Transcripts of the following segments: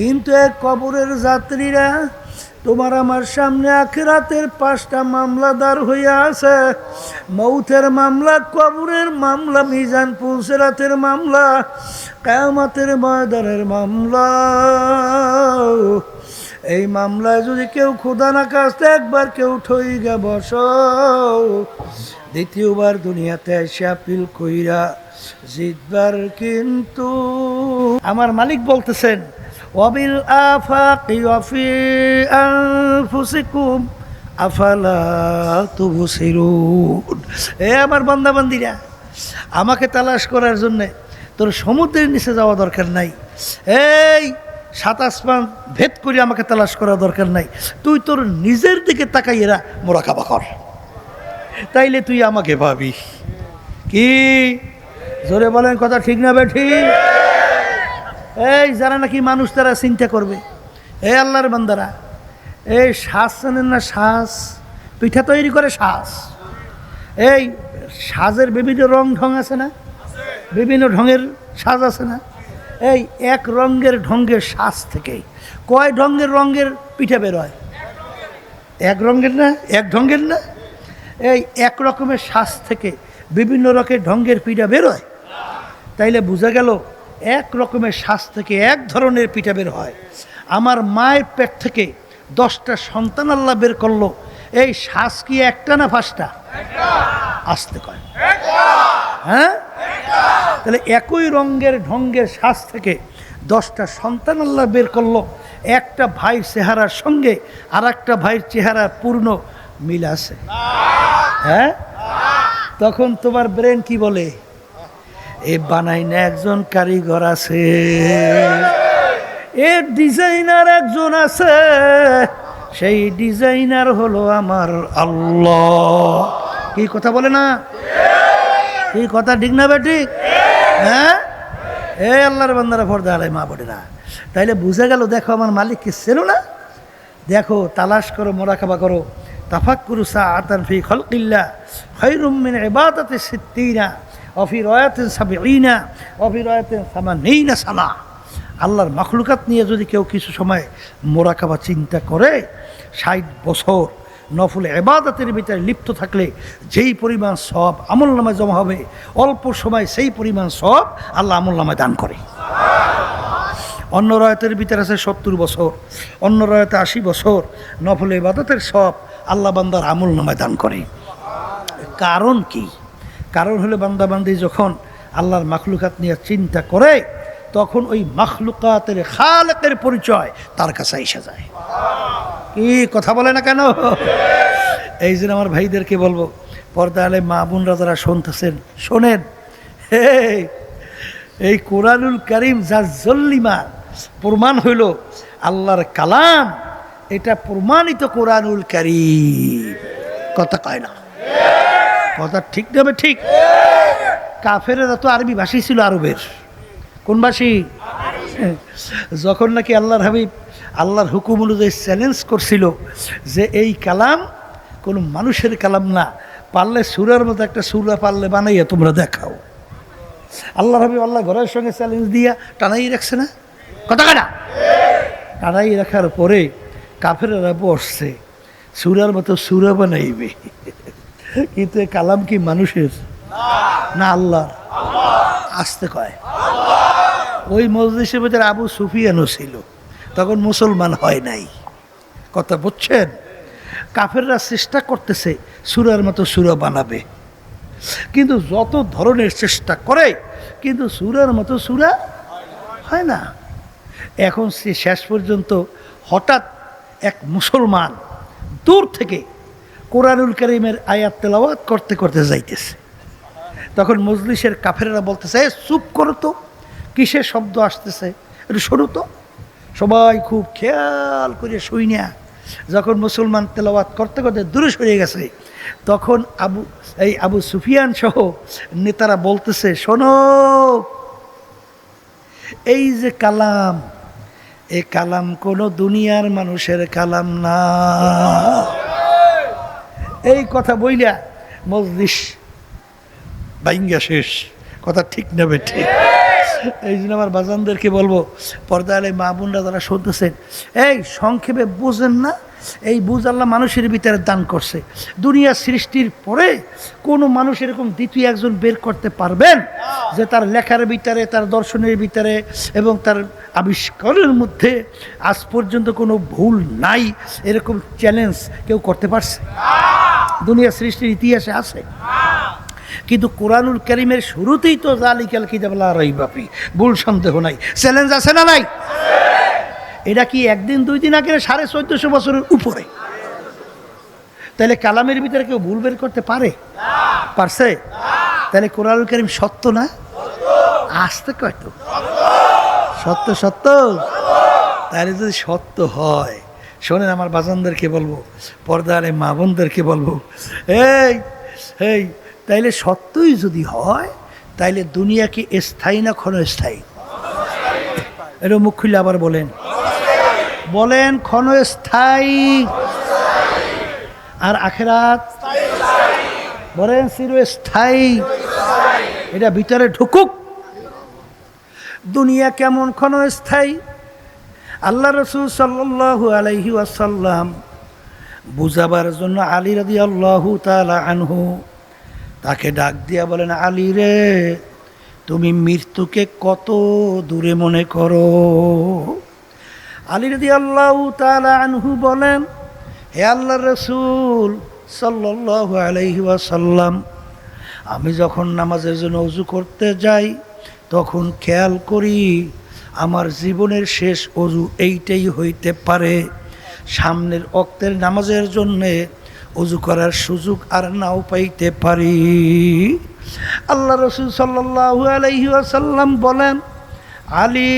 কিন্তু এক কবরের যাত্রীরা, তোমার আমার সামনে আখেরাতের পাঁচটা মামলা দাঁড় হইয়া আছে। মৌথের মামলা, কবরের মামলা, মিজান পুলসেরাতের মামলা, কায়ামাতের ময়দানের মামলা। এই মামলায় যদি কেউ খোদা না কাছতে একবার কেউ ঠই গে বস। দ্বিতীয়বার দুনিয়াতে এসে আপিল কইরা জিতবার কিন্তু আমার মালিক বলতেছেন আফাকি ওয়াফি আনফুসিকুম, আফালা তুবসিরুন। এ আমার বান্দা বান্দিরা আমাকে তালাশ করার জন্যে তোর সমুদ্রের নিচে যাওয়া দরকার নাই। এই সাত আসমান ভেদ করে আমাকে তালাশ করা দরকার নাই। তুই তোর নিজের দিকে তাকাই এরা মোরাকাবা কর। তাইলে তুই আমাকে ভাবি কি? জোরে বলেন কথা ঠিক না ঠিক? এই যারা নাকি মানুষ তারা চিন্তা করবে। এই আল্লাহর বান্দারা, এই শ্বাস জানেন না শ্বাস পিঠা তৈরি করে শ্বাস এই সাজের বিভিন্ন রং ঢং আছে না? বিভিন্ন ঢঙের সাজ আছে না? এই এক রঙের ঢঙ্গের শ্বাস থেকে কয় ঢঙ্গের রঙের পিঠা বেরোয় এক রঙের না? এক ঢঙ্গের না? এই এক রকমের শ্বাস থেকে বিভিন্ন রকমের ঢঙ্গের পিঠা বেরোয় তাইলে বোঝা গেল এক রকমের শ্বাস থেকে এক ধরনের পিঠা বের হয়। আমার মায়ের পেট থেকে দশটা সন্তান আল্লাহ বের করল। এই শ্বাস কি একটা না পাঁচটা? আসতে কয়। হ্যাঁ? তাহলে একই রঙ্গের ঢঙ্গের শ্বাস থেকে দশটা সন্তান আল্লাহ বের করল। একটা ভাইয়ের চেহারার সঙ্গে আর একটা ভাইয়ের চেহারা পূর্ণ মিল আছে। হ্যাঁ? তখন তোমার ব্রেন কি বলে? এ বানাই না একজন কারিগর আছে। এর ডিজাইনার একজন আছে। সেই ডিজাইনার হলো আমার আল্লাহ। কি কথা বলে না? কি কথা, ঠিক না বেঠিক হ্যাঁ? এ আল্লাহর বান্দারা পর্দা আলাই মা বোনেরা। তাইলে বুঝে গেল, দেখো আমার মালিককে ছিল না? দেখো, তালাশ করো, মোরাকাবা করো। তাফাক করু সা আতান ফি খলকিল্লা খৈরুমিন এবাদতে সিদ্দিনা। অফি রয়াতেন সাবিনা অফি রয়াতেন সামা। নেই না সানা আল্লাহর মখলুকাত নিয়ে যদি কেউ কিছু সময় মোরাকাবা চিন্তা করে, ষাট বছর নফল এবাদতের ভিতরে লিপ্ত থাকলে যেই পরিমাণ সব আমল নামায় জমা হবে, অল্প সময় সেই পরিমাণ সব আল্লাহ আমল নামায় দান করে। অন্য রয়তের ভিতরে আছে সত্তর বছর, অন্য রয়তে আশি বছর নফল এবাদতের সব আল্লাহ বান্দার আমল নামায় দান করে। কারণ কি? কারণ হলো বান্দাবান্দি যখন আল্লাহর মাখলুকাত নিয়ে চিন্তা করে, তখন ওই মাখলুকাতের খালেকের পরিচয় তার কাছে এসে যায়। কি কথা বলে না কেন? এই জন্য আমার ভাইদেরকে বলব পর্দা আলে মা বোন রাজারা শুনতেছেন, শোনেন। এই কোরআনুল করিম যা জল্লিমা, প্রমাণ হইল আল্লাহর কালাম, এটা প্রমাণিত কোরআনুল করিম। কথা কয় না। কথা ঠিক নেবে ঠিক? কাফেরেরা তো আরবি ভাষী ছিল আরবের। কোন ভাষী যখন নাকি আল্লাহর হাবিব, আল্লাহর হুকুম অনুযায়ী চ্যালেঞ্জ করছিল যে এই কালাম কোনো মানুষের কালাম না, পারলে সুরার মতো একটা সুরা পারলে বানাইয়া তোমরা দেখাও। আল্লাহ হাবিব আল্লাহ ঘরের সঙ্গে চ্যালেঞ্জ দিয়া টানাই রাখছে না? কথা কাটা টানাই রাখার পরে কাফেরেরা বসছে, সুরার মতো সুরা বানাইবে। কিন্তু এ কালাম কি মানুষের? না আল্লাহ আসতে কয়। ওই মসজিদের ভিতরে আবু সুফিয়ানও ছিল। তখন মুসলমান হয় নাই। কথা বুঝছেন? কাফেররা চেষ্টা করতেছে সুরার মতো সুরা বানাবে। কিন্তু যত ধরনের চেষ্টা করে, কিন্তু সুরার মতো সুরা হয় না। এখন সে শেষ পর্যন্ত হঠাৎ এক মুসলমান দূর থেকে কোরআনুল করিমের আয়াত তেলাওয়াত করতে করতে যাইতেছে। তখন মজলিসের কাফেরেরা বলতেছে "এ, চুপ করো তো। কিসের শব্দ আসতেছে? একটু শোনো তো। সবাই খুব খেয়াল করে শুই না। যখন মুসলমান তেলাওয়াত করতে করতে দূরে সরে গেছে তখন আবু এই আবু সুফিয়ান সহ নেতারা বলতেছে শোনো এই যে কালাম এ কালাম কোনো দুনিয়ার মানুষের কালাম না। এই কথা বইলা মজলিস বাইঙ্গা শেষ কথা ঠিক নেবে ঠিক এই জন্য আমার বাজানদেরকে বলব পর্দা আলে মা বোনরা যারা শুনতেছেন, এই সংক্ষেপে বুঝেন না, এই বুঝ আল্লাহ মানুষের ভিতরে দান করছে। দুনিয়া সৃষ্টির পরে কোনো মানুষ এরকম দ্বিতীয় একজন বের করতে পারবেন যে তার লেখার ভিতরে, তার দর্শনের ভিতরে এবং তার আবিষ্কারের মধ্যে আজ পর্যন্ত কোনো ভুল নাই এরকম চ্যালেঞ্জ কেউ করতে পারছে? দুনিয়া সৃষ্টির ইতিহাসে আছে। কিন্তু কোরআনুল করিমের শুরুতেই তো জালিকাল কিতাবলা রই বাপি ভুল সন্দেহ নাই। চ্যালেঞ্জ আছে না নাই? এটা কি একদিন, দুই দিন আগে সাড়ে চোদ্দশো বছরের উপরে? তাহলে কালামের ভিতরে কেউ ভুল বের করতে পারে? পারছে? তাহলে কোরআনুল করিম সত্য না? আসতে তো? সত্য সত্য? তাহলে যদি সত্য হয়, শোনেন আমার বাজানদেরকে বলব, পর্দার মা বোনদেরকে বলব, এই এই তাইলে সত্যই যদি হয়, তাইলে দুনিয়া কি স্থায়ী না ক্ষণস্থায়ী? এটা মুখ খুলে আবার বলেন। বলেন ক্ষণস্থায়ী। আর আখেরাত? বলেন চিরস্থায়ী। এটা ভিতরে ঢুকুক। দুনিয়া কেমন ক্ষণস্থায়ী? আল্লাহ রসুল সাল্লাল্লাহু আলাইহি ওয়াসাল্লাম বুঝাবার জন্য আলী রাদি আল্লাহু তালা আনহু তাকে ডাক দিয়া বলেন, আলী রে, তুমি মৃত্যুকে কত দূরে মনে করো? আলী রাদি আল্লাহ তালা আনহু বলেন, হে আল্লাহ রসুল সাল্লাল্লাহু আলাইহি ওয়াসাল্লাম, আমি যখন নামাজের জন্য উজু করতে যাই, তখন খেয়াল করি আমার জীবনের শেষ অজু এইটাই হইতে পারে। সামনের অক্তের নামাজের জন্যে অজু করার সুযোগ আর নাও পাইতে পারি। আল্লাহ রসুল সাল্লাহু আলাইহি আসাল্লাম বলেন, আলী,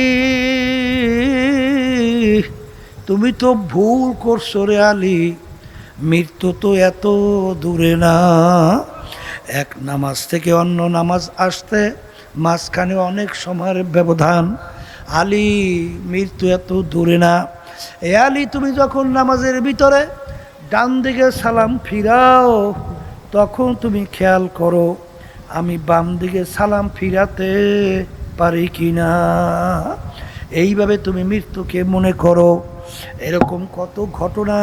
তুমি তো ভুল করছ রে আলী, মৃত্যু তো এত দূরে না। এক নামাজ থেকে অন্য নামাজ আসতে মাঝখানে অনেক সময়ের ব্যবধান। আলী, মৃত্যু এত দূরে না। এ আলী, তুমি যখন নামাজের ভিতরে ডান দিকে সালাম ফিরাও, তখন তুমি খেয়াল করো, আমি বাম দিকে সালাম ফিরাতে পারি কি না এইভাবে তুমি মৃত্যুকে মনে করো। এরকম কত ঘটনা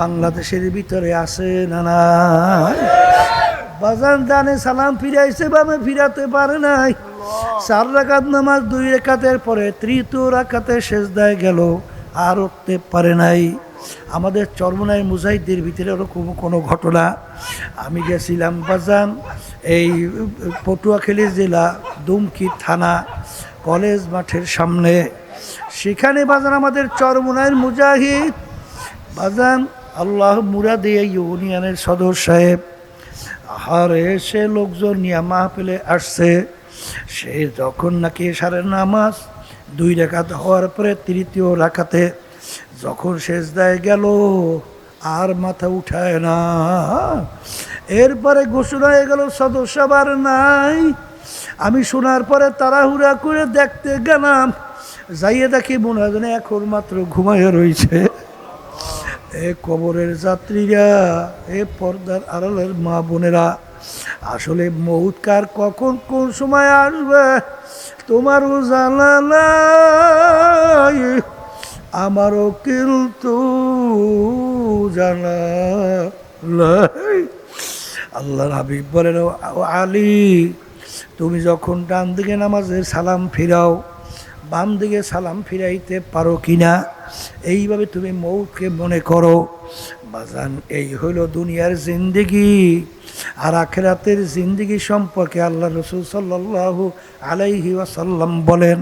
বাংলাদেশের ভিতরে আছে না না বাজান দানে সালাম ফিরাইছে বামে ফিরাতে পারে নাই। চার রাকাত নামাজ দুই রেখাতের পরে তৃতীয় রাখাতে শেষ দেয় গেল, আর উঠতে পারে নাই। আমাদের চর্মনায় মুজাহিদের ভিতরে ওরকম কোনো ঘটনা। আমি গেছিলাম বাজান, এই পটুয়াখালী জেলা, দুমকি থানা, কলেজ মাঠের সামনে। সেখানে বাজান আমাদের চরমনায়ের মুজাহিদ। বাজান, আল্লাহ মুরাদিয়া ইউনিয়নের সদর সাহেব। আহারে, সে লোকজন নিয়ে মাহফিলে আসছে। সে যখন নাকি সারের নামাজ দুই রেখাত হওয়ার পরে তৃতীয় রাখাতে যখন শেষ দেয় গেল, আর মাথা উঠায় না। এরপরে ঘোষণা হয়ে গেল সদস্যবার নাই। আমি শোনার পরে তাড়াহুড়া করে দেখতে গেলাম, যাইয়ে দেখি মনে হয় এখন মাত্র ঘুমাইয়া রয়েছে। এ কবরের যাত্রীরা, এ পর্দার আড়ালের মা বোনেরা, আসলে মৌৎকার কখন কোন সময় আসবে তোমারও জানা নাই আমারও কিন্তু জানা আল্লাহ হাবিব বলেন, "ও আলী, তুমি যখন ডান দিকে নামাজের সালাম ফিরাও, বাম দিকে সালাম ফিরাইতে পারো কিনা, এইভাবে তুমি মৌকে মনে করো। বাজান, এই হইল দুনিয়ার জিন্দিগি। আর আখেরাতের জিন্দিগি সম্পর্কে আল্লাহ রসুল সাল্লাল্লাহু আলাইহি ওয়াসাল্লাম বলেন,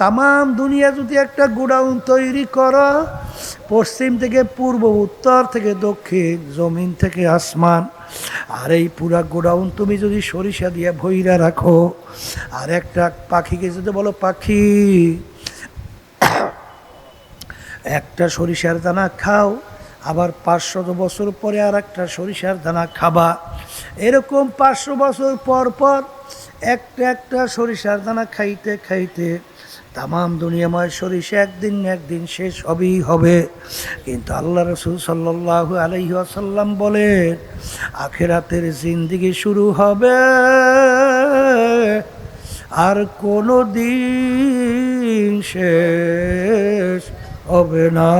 তামাম দুনিয়া যদি একটা গোডাউন তৈরি করো, পশ্চিম থেকে পূর্ব, উত্তর থেকে দক্ষিণ, জমিন থেকে আসমান, আর এই পুরা গোডাউন তুমি যদি সরিষা দিয়ে ভইরা রাখো, আর একটা পাখিকে যদি বলো, পাখি, একটা সরিষার দানা খাও আবার পাঁচশত বছর পরে আর একটা সরিষার দানা খাবা। এরকম পাঁচশো বছর পর পর একটা একটা সরিষার দানা খাইতে খাইতে তামাম দুনিয়াময় সরিষা একদিন একদিন শেষ হবেই হবে। কিন্তু আল্লাহ রসুল সাল্লাল্লাহু আলাইহি আসাল্লাম বলেন, আখেরাতের জিন্দিগি শুরু হবে। আর কোনো দিন শেষ হবে না।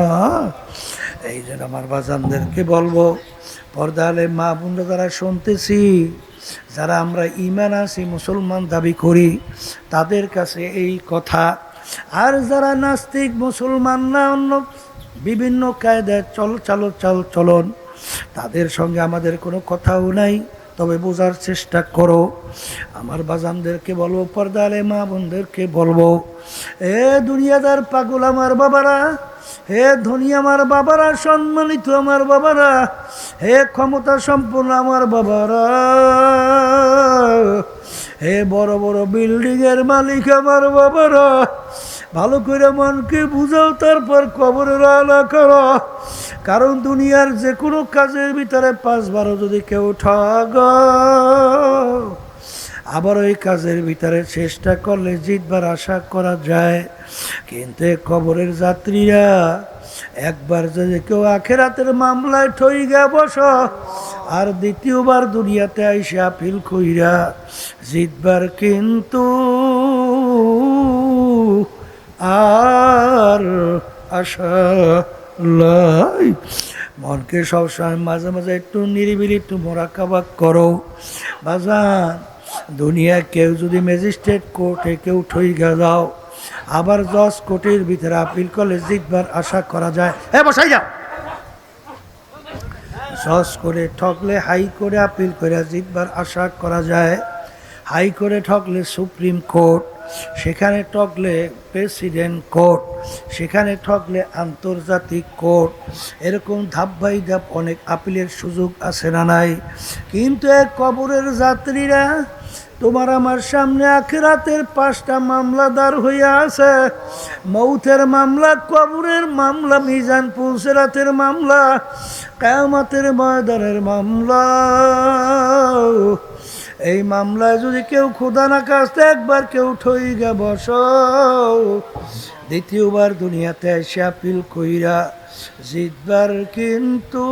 এই জন্য আমার বাজানদেরকে বলব পর্দালে মা বোন যারা শুনতেছি, যারা আমরা ইমান আছি মুসলমান দাবি করি, তাদের কাছে এই কথা। আর যারা নাস্তিক, মুসলমান না, অন্য বিভিন্ন কায়দায় চল চাল চাল চলন তাদের সঙ্গে আমাদের কোনো কথাও নাই। তবে বোঝার চেষ্টা করো। আমার বাজানদেরকে বলব পর্দালে মা বোনদেরকে বলব, এ দুনিয়াদার পাগল আমার বাবারা, হে ধনী আমার বাবারা, সম্মানিত আমার বাবারা, হে ক্ষমতা সম্পন্ন আমার বাবারা, হে বড় বড় বিল্ডিং এর মালিক আমার বাবারা ভালো করে মনকে বুঝাও, তারপর কবরের আলা করো। কারণ দুনিয়ার যে কোনো কাজের ভিতরে পাঁচ পাঁচবারও যদি কেউ ঠগ, আবার ওই কাজের ভিতরে চেষ্টা করলে জিতবার আশা করা যায়। কিন্তু কবরের যাত্রীরা, একবার যদি কেউ আখেরাতের মামলায় ঠই গে বস, আর দ্বিতীয়বার দুনিয়াতে আইসে আপিল কইরা জিতবার কিন্তু আর আশা লাই। মনকে সবসময় মাঝে মাঝে একটু নিরিবিলি একটু মোরাকাবা করো। বাজান দুনিয়া কেউ যদি ম্যাজিস্ট্রেট কোর্টে কেউ ঠই যাও, আবার দশ কোটির ভিতরে আপিল করলে জিতবার আশা করা যায়। হ্যাঁ বসাই যাও সস করে ঠকলে হাই করে আপিল করে জিতবার আশা করা যায়। হাই করে ঠকলে সুপ্রিম কোর্ট। সেখানে ঠকলে প্রেসিডেন্ট কোর্ট, সেখানে ঠকলে আন্তর্জাতিক কোর্ট। এরকম ধাপ বাই ধাপ অনেক আপিলের সুযোগ আছে না নাই। কিন্তু এক কবরের যাত্রীরা, তোমার আমার সামনে আখেরাতের পাঁচটা মামলা দাঁড় হইয়া আছে। মৌথের মামলা, কবরের মামলা, মিজান পুলসেরাতের মামলা, কায়ামাতের ময়দানের মামলা। এই মামলায় যদি কেউ খোদা না কাছতে একবার কেউ ঠই গে বস দ্বিতীয়বার দুনিয়াতে এসে আপিল কইরা জিতবার কিন্তু